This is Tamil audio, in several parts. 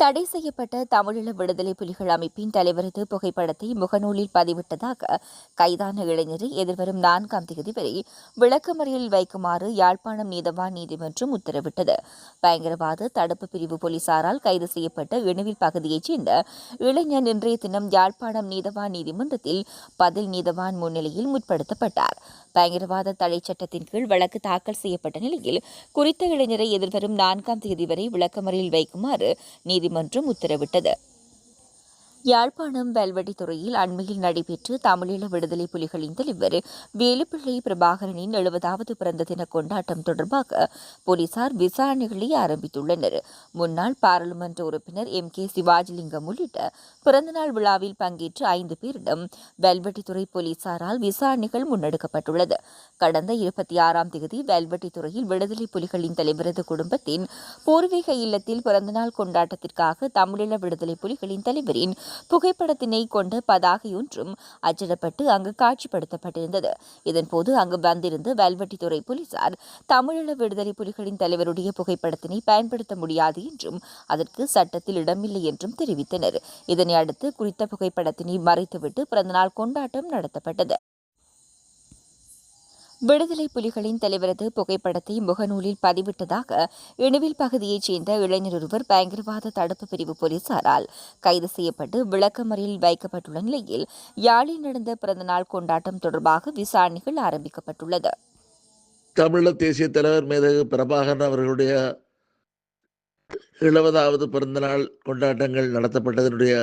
தடை செய்யப்பட்ட தமிழீழ விடுதலை புலிகள் அமைப்பின் தலைவரது புகைப்படத்தை முகநூலில் பதிவிட்டதாக கைதான இளைஞரை எதிர்வரும் நான்காம் தேதி வரை விளக்கமறியலில் வைக்குமாறு யாழ்ப்பாணம் நீதவான் நீதிமன்றம் உத்தரவிட்டது. பயங்கரவாத தடுப்பு பிரிவு போலீசாரால் கைது செய்யப்பட்ட இணுவில் பகுதியைச் சேர்ந்த இளைஞர் இன்றைய தினம் யாழ்ப்பாணம் நீதவான் நீதிமன்றத்தில் பதில் நீதவான் முன்னிலையில் முற்படுத்தப்பட்டார். பயங்கரவாத தடை சட்டத்தின் கீழ் வழக்கு தாக்கல் செய்யப்பட்ட நிலையில் குறித்த இளைஞரை எதிர்வரும் நான்காம் தேதி வரை விளக்கமறியலில் வைக்குமாறு நீதி நீதிமன்றம் உத்தரவிட்டது. யாழ்ப்பாணம் வேல்வெட்டித்துறையில் அண்மையில் நடைபெற்ற தமிழீழ விடுதலை புலிகளின் தலைவர் வேலுப்பிள்ளை பிரபாகரனின் எழுபதாவது பிறந்த தின கொண்டாட்டம் தொடர்பாக போலீசார் விசாரணைகளை ஆரம்பித்துள்ளனர். முன்னாள் பாராளுமன்ற உறுப்பினர் எம். கே. சிவாஜிலிங்கம் உள்ளிட்ட பிறந்தநாள் விழாவில் பங்கேற்ற ஐந்து பேரிடம் வேல்வெட்டித்துறை போலீசாரால் விசாரணைகள் முன்னெடுக்கப்பட்டுள்ளது. கடந்த இருபத்தி ஆறாம் தேதி வேல்வெட்டித்துறையில் விடுதலை புலிகளின் தலைவரது குடும்பத்தின் பூர்வீக இல்லத்தில் பிறந்தநாள் கொண்டாட்டத்திற்காக தமிழீழ விடுதலை புலிகளின் தலைவரின் புகைப்படத்தினை கொண்ட பதாகையொன்றும் அச்சிடப்பட்டு அங்கு காட்சிப்படுத்தப்பட்டிருந்தது. இதன்போது அங்கு வந்திருந்த வெல்வெட்டித்துறை போலீசார் தமிழீழ விடுதலை புலிகளின் தலைவருடைய புகைப்படத்தினை பயன்படுத்த முடியாது என்றும் அதற்கு சட்டத்தில் இடமில்லை என்றும் தெரிவித்தனர். இதனை அடுத்து குறித்த புகைப்படத்தினை மறைத்துவிட்டு பிறந்தநாள் கொண்டாட்டம் நடத்தப்பட்டது. விடுதலை புலிகளின் தலைவரது புகைப்படத்தை முகநூலில் பதிவிட்டதாக இணுவில் பகுதியைச் சேர்ந்த இளைஞர் ஒருவர் பயங்கரவாத தடுப்பு பிரிவு போலீசாரால் கைது செய்யப்பட்டு விளக்கமறியலில் வைக்கப்பட்டுள்ள நிலையில் யாழில் நடந்த பிறந்தநாள் கொண்டாட்டம் தொடர்பாக விசாரணைகள் ஆரம்பிக்கப்பட்டுள்ளது. தமிழ தேசிய தலைவர் மேதகு பிரபாகரன் அவர்களுடைய எழுபதாவது பிறந்தநாள் கொண்டாட்டங்கள் நடத்தப்பட்டதனுடைய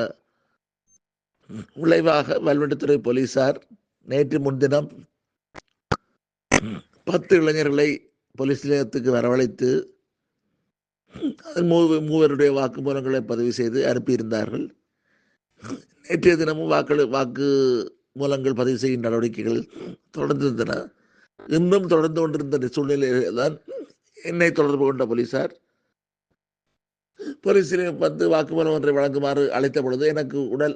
விளைவாக வல்வெட்டுத்துறை போலீசார் நேற்று முன்தினம் பத்து இளைஞர்களை போலீஸ் நிலையத்துக்கு வரவழைத்து அதன் மூ மூவருடைய வாக்குமூலங்களை பதிவு செய்து அனுப்பியிருந்தார்கள். நேற்றைய தினமும் வாக்கள் வாக்கு மூலங்கள் பதிவு செய்யும் நடவடிக்கைகள் தொடர்ந்திருந்தன. இன்னும் தொடர்ந்து கொண்டிருந்த சூழ்நிலையில் தான் என்னை தொடர்பு கொண்ட போலீசார் போலீஸில் வந்து வாக்குமூலம் ஒன்றை வழங்குமாறு அழைத்த பொழுது எனக்கு உடல்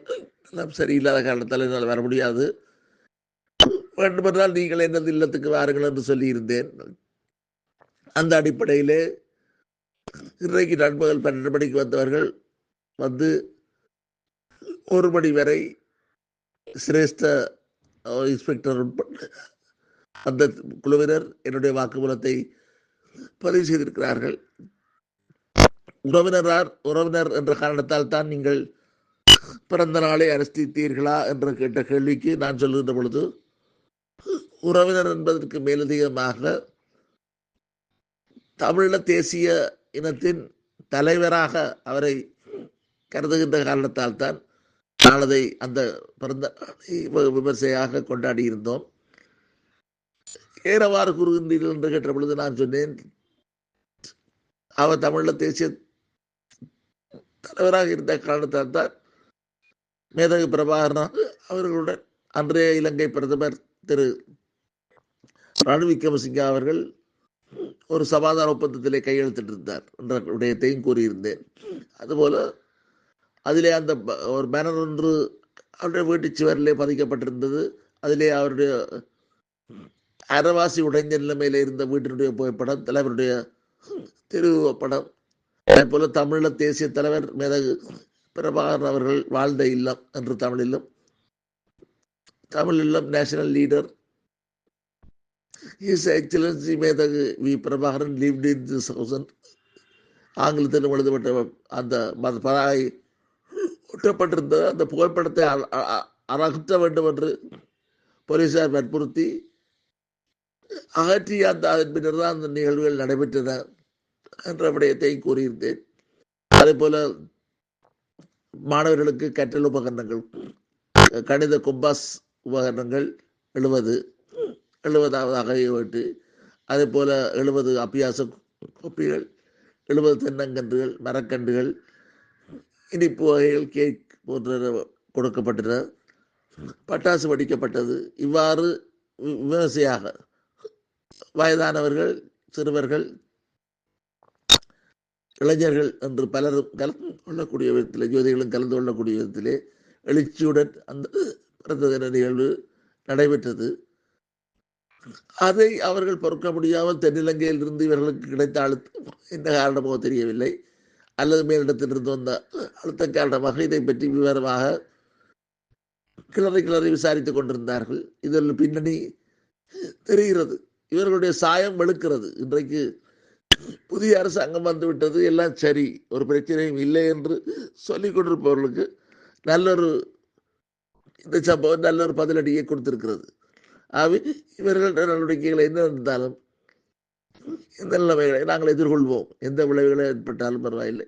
சரியில்லாத காரணத்தால் என்னால் வர முடியாது. வேண்டுமென்றால் நீங்கள் எனது இல்லத்துக்கு வாருங்கள் என்று சொல்லியிருந்தேன். அந்த அடிப்படையிலே இன்றைக்கு நண்பகல் பன்னெண்டு மணிக்கு வந்தவர்கள் வந்து ஒரு மணி வரை சிரேஷ்ட இன்ஸ்பெக்டர் உட்பட அந்த குழுவினர் என்னுடைய வாக்குமூலத்தை பதிவு செய்திருக்கிறார்கள். உறவினரார் உறவினர் என்ற காரணத்தால் தான் நீங்கள் பிறந்த நாளை அனுஷ்டித்தீர்களா என்று கேட்ட கேள்விக்கு நான் சொல்லுகின்ற பொழுது உறவினர் என்பதற்கு மேலதிகமாக தமிழீழ தேசிய இனத்தின் தலைவராக அவரை கருதுகின்ற காரணத்தால் தான் நாளதை அந்த பிறந்த விமர்சையாக கொண்டாடி இருந்தோம். ஏறவாறு கூறுகின்றீர்கள் என்று கேட்ட பொழுது நான் சொன்னேன் அவர் தமிழ தேசிய தலைவராக இருந்த காரணத்தால் தான் மேதகு பிரபாகரனாக அவர்களுடன் அன்றைய இலங்கை பிரதமர் திரு ரணில் விக்ரமசிங்கா அவர்கள் ஒரு சமாதான ஒப்பந்தத்திலே கையெழுத்திட்டிருந்தார் என்ற விடயத்தையும் கூறியிருந்தேன். அதுபோல அதிலே அந்த ஒரு பேனர் ஒன்று அவருடைய வீட்டு சுவரிலே பதிக்கப்பட்டிருந்தது. அதிலே அவருடைய அரைவாசி உடைந்த நிலைமையில இருந்த வீட்டினுடைய புகைப்படம் தலைவருடைய திருவுருவப்படம் அதே போல தமிழீழ தேசிய தலைவர் மேதகு பிரபாகரன் அவர்கள் வாழ்ந்த இல்லம் என்று தமிழிலும் தமிழ் இல்லம் நேஷனல் லீடர் இஸ் எக்ஸலன்சி மேதகு V Prabhakaran lived in this house. ஆங்கிலத்தில் எழுதப்பட்ட அந்த மத- பதாகை ஒட்டப்பட்டிருந்த அந்த புகைப்படத்தை அ- அ- அகற்ற வேண்டும் என்று போலீசார் வற்புறுத்தி அகற்றிய அந்த அதன் பின்னர் தான் அந்த நிகழ்வுகள் நடைபெற்றன என்ற விடயத்தை கூறியிருந்தேன். அதே போல மாணவர்களுக்கு கற்றல் உபகரணங்கள் கணித கும்பாஸ் உபகரணங்கள் எழுபது எழுபதாவது அகையோட்டு அதே போல் எழுபது அபியாச கோப்பிகள் எழுபது தென்னங்கன்றுகள் மரக்கன்றுகள் இனிப்பு வகைகள் கேக் போன்ற கொடுக்கப்பட்டன பட்டாசு வடிக்கப்பட்டது. இவ்வாறு விமர்சையாக வயதானவர்கள் சிறுவர்கள் இளைஞர்கள் என்று பலரும் கலந்து கொள்ளக்கூடிய விதத்தில் ஜோதிகளும் கலந்து கொள்ளக்கூடிய விதத்திலே எழுச்சியுடன் அந்த பிறந்த தின நிகழ்வு நடைபெற்றது. அதை அவர்கள் பொறுக்க முடியாமல் தென்னிலங்கையில் இருந்து இவர்களுக்கு கிடைத்த அழுத்தம் என்ன காரணமோ தெரியவில்லை. அல்லது மேலிடத்திலிருந்து வந்த அழுத்தம் காரணமாக இதை பற்றி விவரமாக கிளறி கிளறி விசாரித்துக் கொண்டிருந்தார்கள். இதில் பின்னணி தெரிகிறது. இவர்களுடைய சாயம் வெளுக்கிறது. இன்றைக்கு புதிய அரசாங்கம் வந்துவிட்டது. எல்லாம் சரி. ஒரு பிரச்சனையும் இல்லை என்று சொல்லிக் கொண்டிருப்பவர்களுக்கு நல்லொரு இந்த சம்பவம் நல்ல ஒரு பதிலடியை கொடுத்திருக்கிறது. ஆகவே இவர்கள் நடவடிக்கைகளை என்ன இருந்தாலும் இந்த நிலைமைகளை நாங்கள் எதிர்கொள்வோம். எந்த விளைவுகளை ஏற்பட்டாலும் பரவாயில்லை.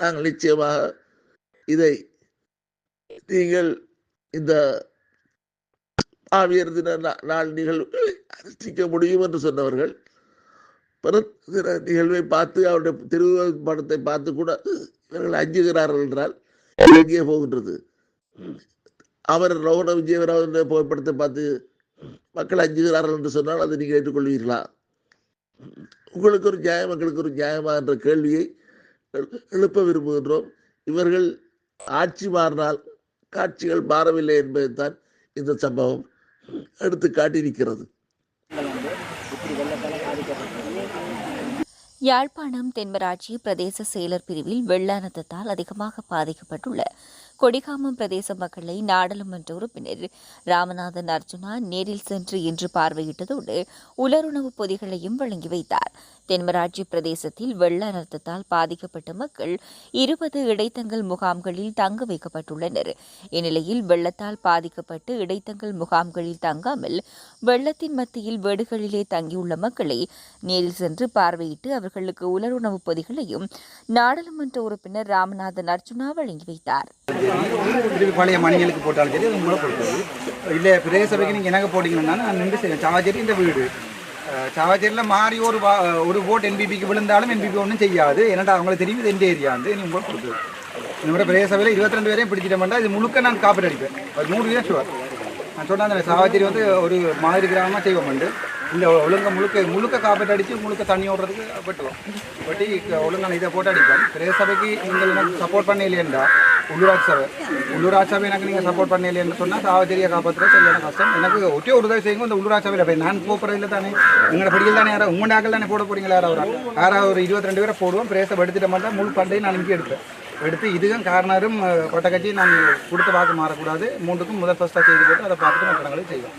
நாங்கள் நிச்சயமாக இதை நீங்கள் இந்த ஆவியர் தின நாள் நிகழ்வுகளை அனுஷ்டிக்க முடியும் என்று சொன்னவர்கள் பிற தின நிகழ்வை பார்த்து அவருடைய திருப்படத்தை பார்த்து கூட இவர்கள் அஞ்சுகிறார்கள் என்றால் எங்கே போகின்றது? அவர் ரோஹண விஜயவராவுடைய புகைப்படத்தை பார்த்து மக்கள் அஞ்சுகிறார்கள் என்று சொன்னால் அதை நீங்கள் ஏற்றுக்கொள்வீர்களா? உங்களுக்கு ஒரு நியாயம் மக்களுக்கு ஒரு நியாயமா என்ற கேள்வியை எழுப்ப விரும்புகின்றோம். இவர்கள் ஆட்சி மாறினால் காட்சிகள் மாறவில்லை என்பதைத்தான் இந்த சம்பவம். எடுத்து காட்டியிருக்கிறது. யாழ்ப்பாணம் தென்மராட்சி பிரதேச செயலர் பிரிவில் வெள்ள அனர்த்தத்தால் அதிகமாக பாதிக்கப்பட்டுள்ள கொடிகாமம் பிரதேச மக்களை நாடாளுமன்ற உறுப்பினர் ராமநாதன் அர்ஜுனா நேரில் சென்று இன்று பார்வையிட்டதோடு உலருணவு பொதிகளையும் வழங்கி வைத்தார். தென்மராட்சி பிரதேசத்தில் வெள்ள அனர்த்தத்தால் பாதிக்கப்பட்ட மக்கள் இருபது இடைத்தங்கல் முகாம்களில் தங்க வைக்கப்பட்டுள்ளனர். இந்நிலையில் வெள்ளத்தால் பாதிக்கப்பட்டு இடைத்தங்கல் முகாம்களில் தங்காமல் வெள்ளத்தின் மத்தியில் வீடுகளிலே தங்கியுள்ள மக்களை நேரில் சென்று பார்வையிட்டு அவர்களுக்கு உலருணவுப் பொதிகளையும் நாடாளுமன்ற உறுப்பினர் ராமநாதன் அர்ஜுனா வழங்கி வைத்தார். பழைய மணிகளுக்கு போட்டாலும் சரி அது உங்களை பொறுத்தது இல்லை பிரதேச சபைக்கு நீங்கள் எனக்கு போட்டிங்கன்னா நான் நின்று செய்வேன். சாவச்சேரி இந்த வீடு சாவச்சேரியில் மாறி ஒரு வா ஒரு ஓட் என்பிபிக்கு விழுந்தாலும் என்பிபி ஒன்றும் செய்யாது. என்னடா அவங்களுக்கு தெரியும் இது எந்த ஏரியா வந்து. நீ உங்களை பொறுத்தது என்னோட பிரதேச சபையில் இருபத்தி ரெண்டு பேரையும் பிடிச்சிட்டோம்னா இது முழுக்க நான் காப்பீடு அடிப்பேன். ஒரு நூறு வீதம் ஷுவர் நான் சொன்னேன் அந்த சாவச்சேரி வந்து ஒரு மாதிரி கிராமமாக செய்வோம் உண்டு இந்த ஒழுங்க முழுக்க முழுக்க காப்பீட்டு அடித்து முழுக்க தண்ணி ஓடுறதுக்கு வெட்டுவோம் வெட்டி ஒழுங்கான இதை போட்டு அடிப்பேன். பிரதேச சபைக்கு நீங்கள் எனக்கு சப்போர்ட் பண்ணலையேண்டா உள்ளூராட்சி சபை. உள்ளூராட்சி சபை எனக்கு நீங்கள் சப்போர்ட் பண்ணலையேன்னு சொன்னால் சாவச்சேரியை காப்பாற்றுறது சரியான கஷ்டம். எனக்கு ஒற்றே ஒரு உதவி செய்யுங்க இந்த உள்ளூராட்சி சபையில் போய் நான் போகிறதில்ல தானே. எங்களோட படிக்கல தானே யாராவது உங்கள் நாக்கள் தானே போட போகிறீங்களா யாராவது யாராவது ஒரு இருபத்தி ரெண்டு பேரை போடுவோம் பிரேசை எடுத்துட்ட மாட்டேன் முழு பண்டையும் நான் இங்கே எடுப்பேன். எடுத்து இதுவும் காரணரும் கொட்டை கட்சி நான் கொடுத்த வாக்கு மாறக்கூடாது. மூன்றுக்கும் முதல் ஃபஸ்ட்டாக செய்து போட்டு அதை பார்த்துட்டு நான் படங்களையும் செய்வோம்.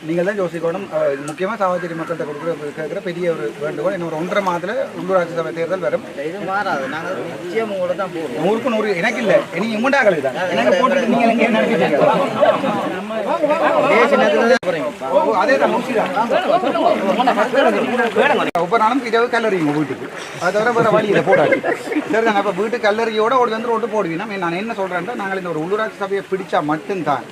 நீங்கள் தான் யோசிக்கணும். அஹ், முக்கியமா சாவச்சேரி மக்கள்கிட்ட கொடுக்குற கேட்குற பெரிய ஒரு வேண்டுகோள். இன்னும் ஒரு ஒன்றரை மாதத்துல உள்ளூராட்சி சபை தேர்தல் வரும். இது மாறாது. நாங்கள் நிச்சயம் உங்களை தான் போடுவோம் நூறுக்கு நூறு எனக்கு இல்லை. நீங்க உண்டாக்கள் தான். எனக்கு போட்டுட்டு நீங்க எனக்கு என்ன நினைக்கிறீங்க? ஓ, அதே தான். ஒவ்வொரு நாளும் இரவு கல்லறிங்க வீட்டுக்கு. அது தவிர வேற வழி இல்லை போடாது. சரி அப்போ வீட்டு கல்லறியோட ஒரு வந்து ரோட்டு போடுவீங்க நான் என்ன சொல்றேன்னா நாங்கள் இந்த ஒரு உள்ளூராட்சி சபையை பிடிச்சா மட்டும்தான்.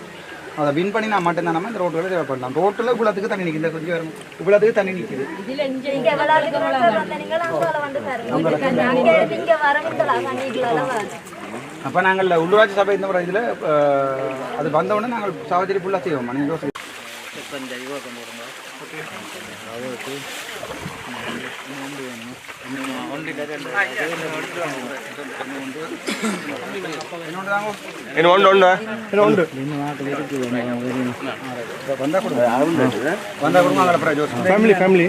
அதை வின் பண்ணி நான் மட்டும்தான் நம்ம இந்த ரோட்டுகளை தேவைப்படலாம் ரோட்டில் இவ்வளோத்துக்கு தண்ணி நிற்குது கொஞ்சம் வரும். இவ்வளோத்துக்கு தண்ணி நிற்குது அப்போ நாங்கள் உள்ளூராட்சி சபை இந்த ஒரு இதில் அது வந்தவுடனே நாங்கள் சாவச்சேரி ஃபுல்லாக செய்வோம். நீங்கள் யோசி அவருக்கு வந்து ஃபேமிலி ஃபேமிலி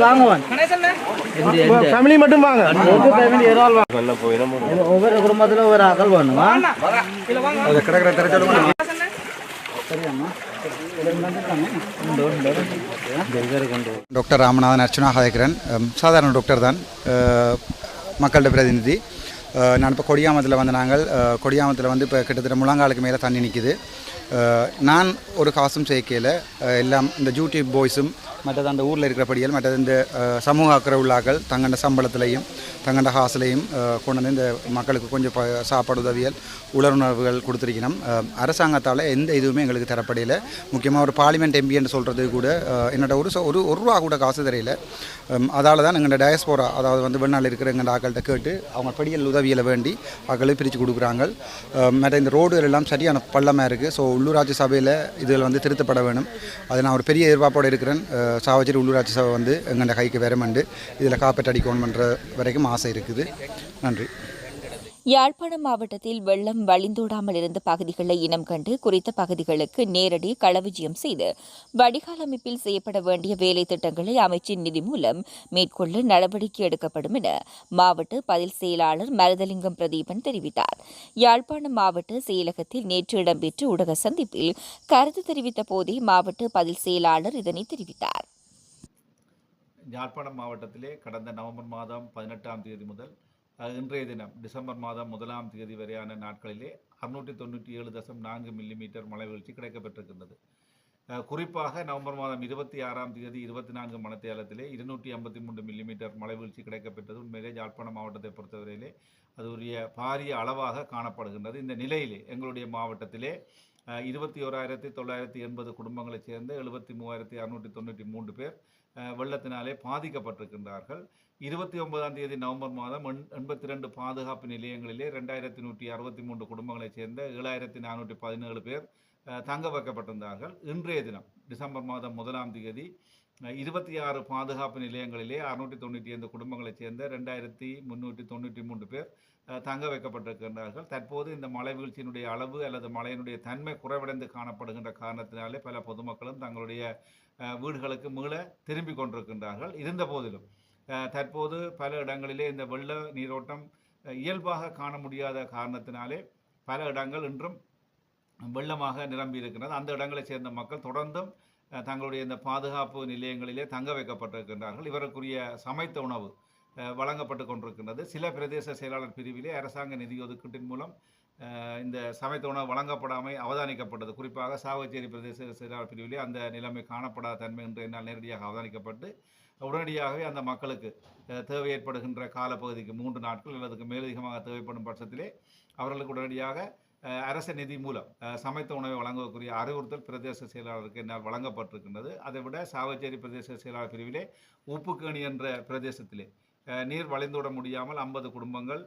வாங்குவான் ஃபேமிலி என்னோட வாங்க, கூப்பிட்டு கொண்டு வா. ஃபேமிலி மட்டும் வாங்க ஒவ்வொரு குடும்பத்தில் ஒரு அகல் வேணுமா அது கிடக்கிற திரைச்சல் டாக்டர் ராமநாதன் அர்ச்சனா ஹாதேக்கரன் சாதாரண டாக்டர் தான். மக்களோட பிரதிநிதி. நான் இப்போ கொடியாமத்தில் வந்து நாங்கள் கொடியாமத்தில் வந்து இப்போ கிட்டத்தட்ட முழங்காலுக்கு மேலே தண்ணி நிற்கிது நான் ஒரு காசும் சேர்க்கையில் எல்லாம் இந்த யூடியூப் பாய்ஸும் மற்றது அந்த ஊரில் இருக்கிறபடியால் மற்றது இந்த சமூக அக்கறை உள்ளாக்கள் தங்கண்ட சம்பளத்திலையும் தங்கண்ட காசுலையும் கொண்டு வந்து இந்த மக்களுக்கு கொஞ்சம் ப- சாப்பாடு உதவியல் உலருணர்வுகள் கொடுத்துருக்கணும். அரசாங்கத்தால் எந்த இதுவுமே எங்களுக்கு தரப்படையில். முக்கியமாக ஒரு பார்லிமெண்ட் எம்பி என்று சொல்கிறது கூட என்னோட ஒரு ஒரு ஒரு ரூபா கூட காசு தெரியல. அதால் தான் எங்களோட டயஸ்போரா அதாவது வந்து வெளிநாள் இருக்கிற எங்கள் ஆக்கள்கிட்ட கேட்டு அவங்க படியல் உதவியில் வேண்டி ஆக்களை பிரித்து கொடுக்குறாங்க. மற்ற இந்த ரோடுகள் எல்லாம் சரியான பள்ளமாக இருக்குது ஸோ உள்ளூராட்சி சபையில் இதில் வந்து திருத்தப்பட வேணும். அது நான் ஒரு பெரிய எதிர்பார்ப்போடு இருக்கிறேன். சாவச்சிரி சாவச்சேரி உள்ளூராட்சி சபை வந்து எங்கள்ட கைக்கு வரமண்டு இதில் காப்பீட்டு அடிக்கணும்ன்ற வரைக்கும் ஆசை இருக்குது. நன்றி. யாழ்ப்பாணம் மாவட்டத்தில் வெள்ளம் வழிந்தோடாமல் இருந்த பகுதிகளை இனம் கண்டு குறித்த பகுதிகளுக்கு நேரடி களவிஜயம் செய்து வடிகால் அமைப்பில் செய்யப்பட வேண்டிய வேலை திட்டங்களை அமைச்சின் நிதி மூலம் மேற்கொள்ள நடவடிக்கை எடுக்கப்படும் என மாவட்ட பதில் செயலாளர் மருதலிங்கம் பிரதீபன் தெரிவித்தார். யாழ்ப்பாணம் மாவட்ட செயலகத்தில் நேற்று இடம்பெற்ற ஊடக சந்திப்பில் கருத்து தெரிவித்த போதே மாவட்ட பதில் செயலாளர் இதனை தெரிவித்தார். யாழ்ப்பாணம் மாவட்டத்திலே கடந்த நவம்பர் மாதம் பதினெட்டாம் தேதி முதல் இன்றைய தினம் டிசம்பர் மாதம் முதலாம் தேதி வரையான நாட்களிலே அறுநூற்றி தொண்ணூற்றி ஏழு தசம் நான்கு மில்லிமீட்டர் மழை வீழ்ச்சி கிடைக்கப்பட்டிருக்கின்றது. குறிப்பாக நவம்பர் மாதம் இருபத்தி ஆறாம் தேதி இருபத்தி நான்கு மணத்தேலத்திலே இருநூற்றி ஐம்பத்தி மூன்று மில்லிமீட்டர் மழை வீழ்ச்சி கிடைக்கப்பட்டது உண்மையிலே யாழ்ப்பாணம் மாவட்டத்தை பொறுத்தவரையிலே அது உரிய பாரிய அளவாக காணப்படுகின்றது. இந்த நிலையிலே எங்களுடைய மாவட்டத்திலே இருபத்தி ஓராயிரத்தி தொள்ளாயிரத்தி எண்பது குடும்பங்களைச் சேர்ந்த எழுபத்தி மூவாயிரத்தி அறுநூற்றி தொண்ணூற்றி மூன்று பேர் வெள்ளத்தினாலே பாதிக்கப்பட்டிருக்கின்றார்கள். இருபத்தி ஒன்பதாம் தேதி நவம்பர் மாதம் எண் எண்பத்தி ரெண்டு பாதுகாப்பு நிலையங்களிலே ரெண்டாயிரத்தி நூற்றி அறுபத்தி மூன்று குடும்பங்களைச் சேர்ந்த ஏழாயிரத்தி நானூற்றி பதினேழு பேர் தங்க வைக்கப்பட்டிருந்தார்கள். இன்றைய தினம் டிசம்பர் மாதம் முதலாம் தேதி இருபத்தி ஆறு பாதுகாப்பு நிலையங்களிலே அறுநூற்றி தொண்ணூற்றி ஐந்து குடும்பங்களைச் சேர்ந்த ரெண்டாயிரத்தி முந்நூற்றி தொண்ணூற்றி மூன்று பேர் தங்க வைக்கப்பட்டிருக்கின்றார்கள். தற்போது இந்த மழை வீழ்ச்சியினுடைய அளவு அல்லது மழையினுடைய தன்மை குறைவடைந்து காணப்படுகின்ற காரணத்தினாலே பல பொதுமக்களும் தங்களுடைய வீடுகளுக்கு மீள திரும்பி கொண்டிருக்கின்றார்கள். இருந்த போதிலும் தற்போது பல இடங்களிலே இந்த வெள்ள நீரோட்டம் இயல்பாக காண முடியாத காரணத்தினாலே பல இடங்கள் இன்றும் வெள்ளமாக நிரம்பி இருக்கின்றது. அந்த இடங்களைச் சேர்ந்த மக்கள் தொடர்ந்தும் தங்களுடைய இந்த பாதுகாப்பு நிலையங்களிலே தங்க வைக்கப்பட்டிருக்கின்றார்கள். இவருக்குரிய சமைத்த உணவு வழங்கப்பட்டு கொண்டிருக்கின்றது. சில பிரதேச செயலாளர் பிரிவிலே அரசாங்க நிதி ஒதுக்கீட்டின் மூலம் இந்த சமைத்த உணவு வழங்கப்படாமை அவதானிக்கப்பட்டது. குறிப்பாக சாவச்சேரி பிரதேச செயலாளர் பிரிவிலே அந்த நிலைமை காணப்படாத தன்மை என்று என்னால் நேரடியாக அவதானிக்கப்பட்டு உடனடியாகவே அந்த மக்களுக்கு தேவை ஏற்படுகின்ற காலப்பகுதிக்கு மூன்று நாட்கள் அல்லது மேலதிகமாக தேவைப்படும் பட்சத்திலே அவர்களுக்கு உடனடியாக அரச நிதி மூலம் சமைத்த உணவை வழங்கக்கூடிய அறிவுறுத்தல் பிரதேச செயலாளருக்கு என்னால் வழங்கப்பட்டிருக்கின்றது. அதை விட சாவச்சேரி பிரதேச செயலாளர் பிரிவிலே உப்புக்கேணி என்ற பிரதேசத்திலே நீர் வளைந்துவிட முடியாமல் ஐம்பது குடும்பங்கள்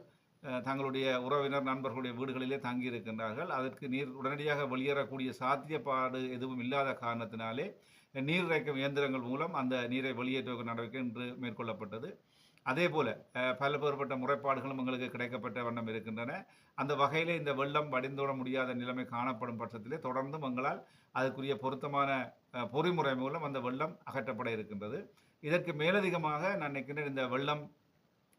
தங்களுடைய உறவினர் நண்பர்களுடைய வீடுகளிலே தங்கியிருக்கின்றார்கள். அதற்கு நீர் உடனடியாக வெளியேறக்கூடிய சாத்தியப்பாடு எதுவும் இல்லாத காரணத்தினாலே நீர் இறைக்கும் இயந்திரங்கள் மூலம் அந்த நீரை வெளியேற்ற நடவடிக்கை இன்று மேற்கொள்ளப்பட்டது. அதே போல அஹ், பல்வேறுபட்ட முறைப்பாடுகளும் எங்களுக்கு கிடைக்கப்பட்ட வண்ணம் இருக்கின்றன. அந்த வகையிலே இந்த வெள்ளம் வடிந்தோட முடியாத நிலைமை காணப்படும் பட்சத்திலே தொடர்ந்தும் எங்களால் அதுக்குரிய பொருத்தமான பொறிமுறை மூலம் அந்த வெள்ளம் அகற்றப்பட இருக்கின்றது. இதற்கு மேலதிகமாக நான் நினைக்கின்ற இந்த வெள்ளம்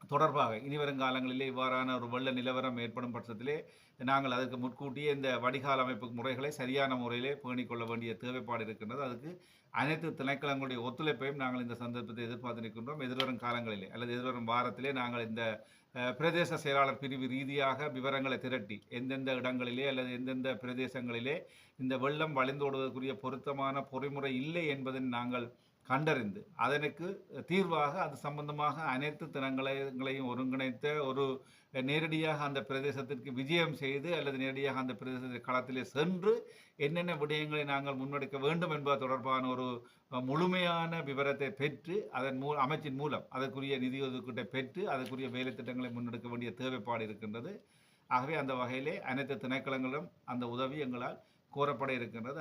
தொடர்பாக இனி வரும் காலங்களிலே இவ்வாறான ஒரு வெள்ள நிலவரம் ஏற்படும் பட்சத்திலே நாங்கள் அதற்கு முன்கூட்டியே இந்த வடிகால் அமைப்பு முறைகளை சரியான முறையிலே பேணிக்கொள்ள வேண்டிய தேவைப்பாடு இருக்கின்றது. அதுக்கு அனைத்து திணைக்களங்களுடைய ஒத்துழைப்பையும் நாங்கள் இந்த சந்தர்ப்பத்தை எதிர்பார்த்து நிற்கின்றோம். எதிர்வரும் காலங்களிலே அல்லது எதிர்வரும் வாரத்திலே நாங்கள் இந்த பிரதேச செயலாளர் பிரிவு ரீதியாக விவரங்களை திரட்டி எந்தெந்த இடங்களிலே அல்லது எந்தெந்த பிரதேசங்களிலே இந்த வெள்ளம் வளைந்தோடுவதற்குரிய பொருத்தமான பொறிமுறை இல்லை என்பதை நாங்கள் கண்டறிந்து அதனுக்கு தீர்வாக அது சம்பந்தமாக அனைத்து திறங்களையும் ஒருங்கிணைத்த ஒரு நேரடியாக அந்த பிரதேசத்திற்கு விஜயம் செய்து அல்லது நேரடியாக அந்த பிரதேச களத்திலே சென்று என்னென்ன விடயங்களை நாங்கள் முன்னெடுக்க வேண்டும் என்பது தொடர்பான ஒரு முழுமையான விவரத்தை பெற்று அதன் மூ அமைச்சின் மூலம் அதற்குரிய நிதி ஒதுக்கீட்டை பெற்று அதற்குரிய வேலை திட்டங்களை முன்னெடுக்க வேண்டிய தேவைப்பாடு இருக்கின்றது. ஆகவே அந்த வகையிலே அனைத்து திணைக்களங்களும் அந்த உதவி எங்களால் கோரப்பட இருக்கின்றது.